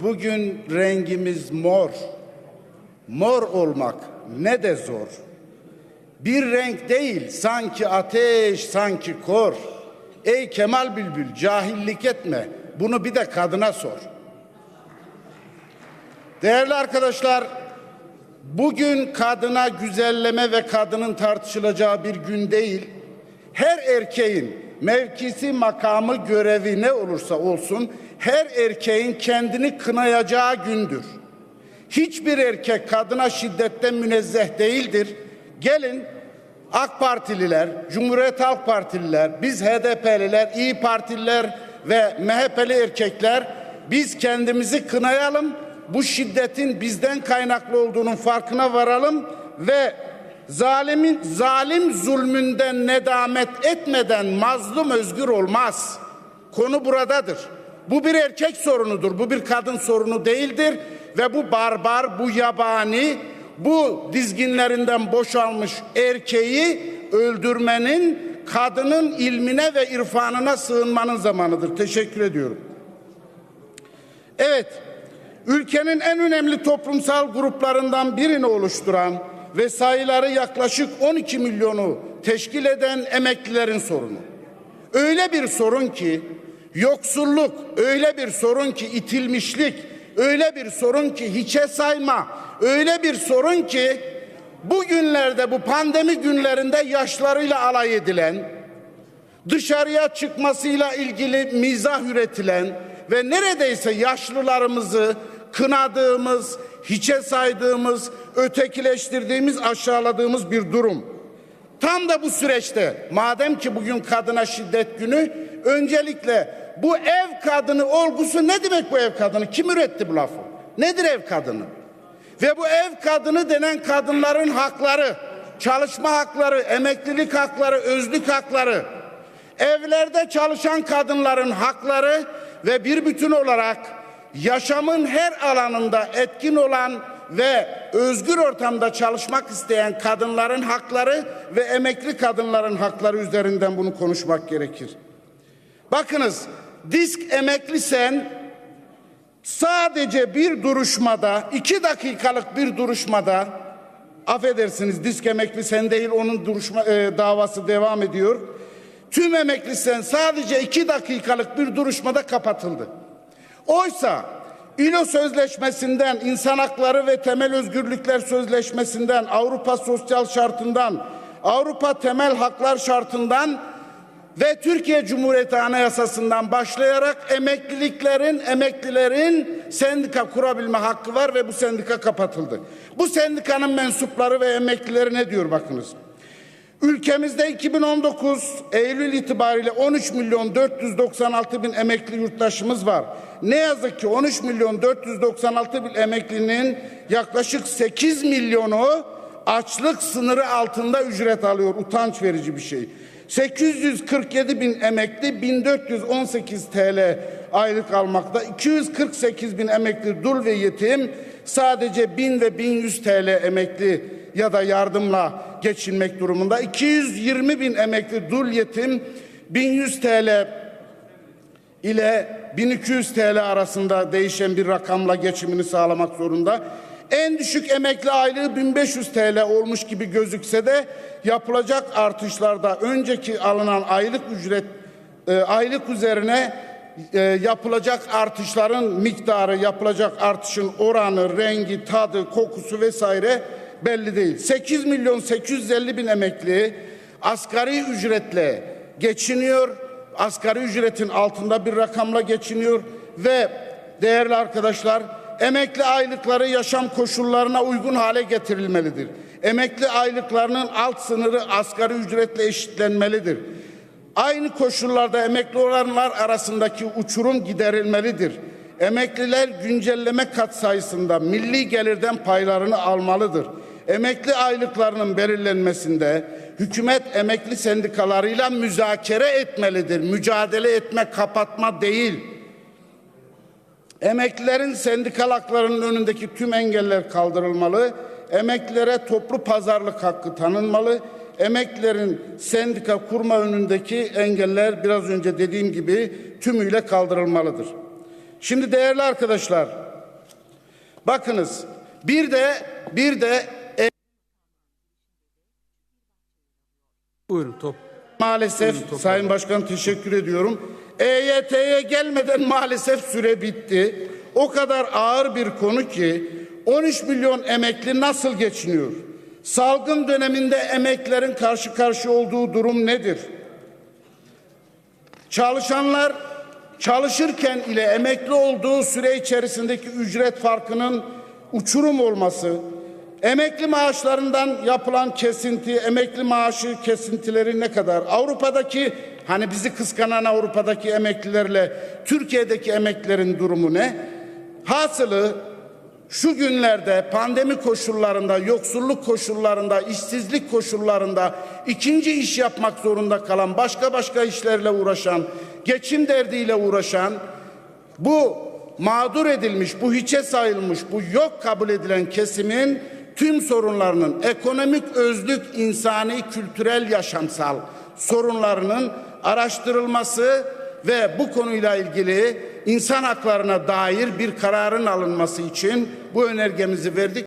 Bugün rengimiz mor. Mor olmak ne de zor. Bir renk değil sanki ateş sanki kor. Ey Kemal Bülbül cahillik etme. Bunu bir de kadına sor. Değerli arkadaşlar, bugün kadına güzelleme ve kadının tartışılacağı bir gün değil. Her erkeğin mevkisi, makamı, görevi ne olursa olsun her erkeğin kendini kınayacağı gündür. Hiçbir erkek kadına şiddetten münezzeh değildir. Gelin AK Partililer, Cumhuriyet Halk Partililer, biz HDP'liler, İyi Partililer ve MHP'li erkekler biz kendimizi kınayalım. Bu şiddetin bizden kaynaklı olduğunun farkına varalım ve zalimin zalim zulmünden nedamet etmeden mazlum özgür olmaz. Konu buradadır. Bu bir erkek sorunudur. Bu bir kadın sorunu değildir ve bu barbar, bu yabani, bu dizginlerinden boşalmış erkeği öldürmenin kadının ilmine ve irfanına sığınmanın zamanıdır. Teşekkür ediyorum. Evet, ülkenin en önemli toplumsal gruplarından birini oluşturan ve sayıları yaklaşık 12 milyonu teşkil eden emeklilerin sorunu. Öyle bir sorun ki yoksulluk, öyle bir sorun ki itilmişlik, öyle bir sorun ki hiçe sayma, öyle bir sorun ki bugünlerde bu pandemi günlerinde yaşlarıyla alay edilen, dışarıya çıkmasıyla ilgili mizah üretilen ve neredeyse yaşlılarımızı kınadığımız, hiçe saydığımız, ötekileştirdiğimiz, aşağıladığımız bir durum. Tam da bu süreçte madem ki bugün kadına şiddet günü öncelikle bu ev kadını olgusu ne demek bu ev kadını? Kim üretti bu lafı? Nedir ev kadını? Ve bu ev kadını denen kadınların hakları, çalışma hakları, emeklilik hakları, özlük hakları, evlerde çalışan kadınların hakları ve bir bütün olarak yaşamın her alanında etkin olan ve özgür ortamda çalışmak isteyen kadınların hakları ve emekli kadınların hakları üzerinden bunu konuşmak gerekir. Bakınız disk emekli sen sadece bir duruşmada iki dakikalık bir duruşmada affedersiniz disk emekli sen değil onun duruşma e, davası devam ediyor. Tüm emekli sen sadece iki dakikalık bir duruşmada kapatıldı. Oysa İLO Sözleşmesi'nden, İnsan Hakları ve Temel Özgürlükler Sözleşmesi'nden, Avrupa Sosyal Şartı'ndan, Avrupa Temel Haklar Şartı'ndan ve Türkiye Cumhuriyeti Anayasası'ndan başlayarak emekliliklerin, emeklilerin sendika kurabilme hakkı var ve bu sendika kapatıldı. Bu sendikanın mensupları ve emeklileri ne diyor bakınız. Ülkemizde 2019 Eylül itibariyle 13 milyon 496 bin emekli yurttaşımız var. Ne yazık ki 13 milyon 496 bin emeklinin yaklaşık 8 milyonu açlık sınırı altında ücret alıyor. Utanç verici bir şey. 847 bin emekli 1418 TL aylık almakta. 248 bin emekli dul ve yetim sadece 1000 ve 1100 TL emekli ya da yardımla geçinmek durumunda. 220 bin emekli dul yetim 1100 TL ile 1200 TL arasında değişen bir rakamla geçimini sağlamak zorunda. En düşük emekli aylığı 1500 TL olmuş gibi gözükse de yapılacak artışlarda önceki alınan aylık ücret e, aylık üzerine e, yapılacak artışların miktarı, yapılacak artışın oranı, rengi, tadı, kokusu vesaire belli değil. 8 milyon 850 bin emekli asgari ücretle geçiniyor. Asgari ücretin altında bir rakamla geçiniyor ve değerli arkadaşlar emekli aylıkları yaşam koşullarına uygun hale getirilmelidir. Emekli aylıklarının alt sınırı asgari ücretle eşitlenmelidir. Aynı koşullarda emekli olanlar arasındaki uçurum giderilmelidir. Emekliler güncelleme kat sayısında milli gelirden paylarını almalıdır. Emekli aylıklarının belirlenmesinde hükümet emekli sendikalarıyla müzakere etmelidir. Mücadele etme, kapatma değil. Emeklilerin sendikal haklarının önündeki tüm engeller kaldırılmalı. Emeklilere toplu pazarlık hakkı tanınmalı. Emeklilerin sendika kurma önündeki engeller biraz önce dediğim gibi tümüyle kaldırılmalıdır. Şimdi değerli arkadaşlar, bakınız bir de bir de Buyurun top. Maalesef Sayın Başkan teşekkür ediyorum. EYT'ye gelmeden maalesef süre bitti. O kadar ağır bir konu ki 13 milyon emekli nasıl geçiniyor? Salgın döneminde emeklerin karşı karşıya olduğu durum nedir? Çalışanlar çalışırken ile emekli olduğu süre içerisindeki ücret farkının uçurum olması, emekli maaşlarından yapılan kesinti, emekli maaşı kesintileri ne kadar? Avrupa'daki hani bizi kıskanan Avrupa'daki emeklilerle Türkiye'deki emeklilerin durumu ne? Hasılı şu günlerde pandemi koşullarında, yoksulluk koşullarında, işsizlik koşullarında ikinci iş yapmak zorunda kalan, başka başka işlerle uğraşan, geçim derdiyle uğraşan, bu mağdur edilmiş, bu hiçe sayılmış, bu yok kabul edilen kesimin tüm sorunlarının ekonomik, özlük, insani, kültürel, yaşamsal sorunlarının araştırılması ve bu konuyla ilgili insan haklarına dair bir kararın alınması için bu önergemizi verdik.